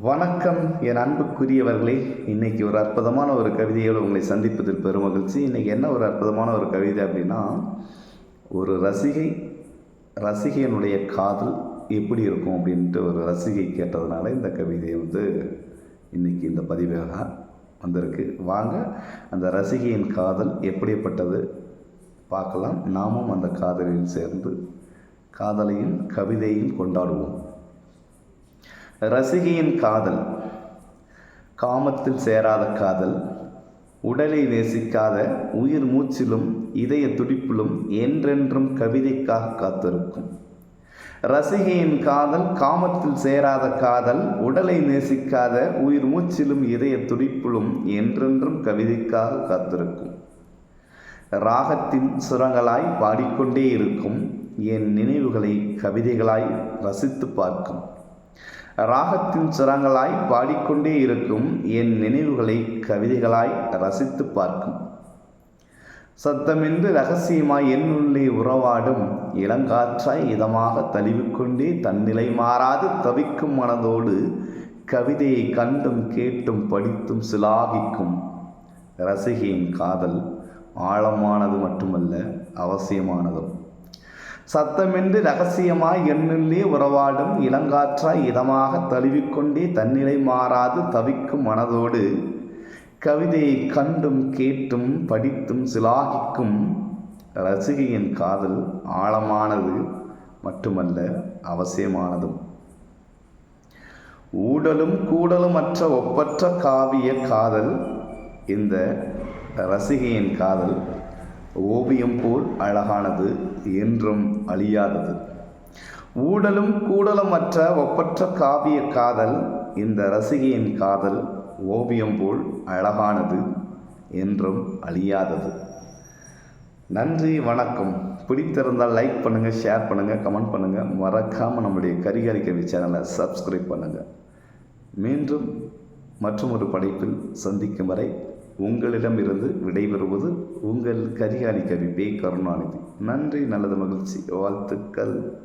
வணக்கம் என் அன்புக்குரியவர்களே. இன்னைக்கு ஒரு அற்புதமான ஒரு கவிதையோடு உங்களை சந்திப்பதில் பெருமகிழ்ச்சி இன்னைக்கு என்ன ஒரு அற்புதமான ஒரு கவிதை அப்படின்னா ஒரு ரசிகை ரசிகையினுடைய காதல் எப்படி இருக்கும் அப்படின்ட்டு ஒரு ரசிகை கேட்டதுனால இந்த கவிதையை வந்து இன்னைக்கு இந்த பதிவாக வந்திருக்கு. வாங்க அந்த ரசிகையின் காதல் எப்படிப்பட்டது பார்க்கலாம். நாமும் அந்த காதலில் சேர்ந்து காதலையும் கவிதையும் கொண்டாடுவோம். ரசிகையின் காதல். காமத்தில் சேராத காதல். உடலை நேசிக்காத உயிர் மூச்சிலும் இதய துடிப்பிலும் என்றென்றும் கவிதைக்காக காத்திருக்கும். ரசிகையின் காதல் காமத்தில் சேராத காதல் உடலை நேசிக்காத உயிர் மூச்சிலும் இதய துடிப்பிலும் என்றென்றும் கவிதைக்காக காத்திருக்கும். ராகத்தின் சுரங்களாய் பாடிக்கொண்டே இருக்கும் என் நினைவுகளை கவிதைகளாய் ரசித்து பார்க்கும். ராகத்தின் சிறங்களாய் பாடிக்கொண்டே இருக்கும் என் நினைவுகளை கவிதைகளாய் ரசித்து பார்க்கும். சத்தமின்றி ரகசியமாய் என்னுள்ளே உறவாடும் இளங்காற்றாய் இதமாக தழுவிக்கொண்டே தன்னிலை மாறாது தவிக்கும் மனதோடு கவிதையை கண்டும் கேட்டும் படித்தும் சிலாகிக்கும். ரசிகையின் காதல் ஆழமானது மட்டுமல்ல அவசியமானதும். சத்தமின்றி ரகசியமாய் எண்ணிலே உறவாடும் இளங்காற்றாய் இதமாக தழுவிக்கொண்டே தன்னிலை மாறாது தவிக்கும் மனதோடு கவிதையை கண்டும் கேட்டும் படித்தும் சிலாகிக்கும் ரசிகையின் காதல் ஆழமானது மட்டுமல்ல அவசியமானதும். ஊடலும் கூடலுமற்ற ஒப்பற்ற காவிய காதல் இந்த ரசிகையின் காதல் ஓவியம் போல் அழகானது என்றும் அழியாதது. ஊடலும் கூடலுமற்ற ஒப்பற்ற காவிய காதல் இந்த ரசிகையின் காதல் ஓவியம் போல் அழகானது என்றும் அழியாதது. நன்றி வணக்கம். பிடித்திருந்தால் லைக் பண்ணுங்கள் ஷேர் பண்ணுங்கள் கமெண்ட் பண்ணுங்கள் மறக்காமல் நம்முடைய கரிகாரி கவி சேனலை சப்ஸ்கிரைப் பண்ணுங்கள் மீண்டும் மற்றும் ஒரு படைப்பில் சந்திக்கும் வரை உங்களிடமிருந்து விடைபெறுவது உங்கள் கரிகாலி கவி பே. கருணாநிதி. நன்றி நல்லது மகிழ்ச்சி வாழ்த்துக்கள்.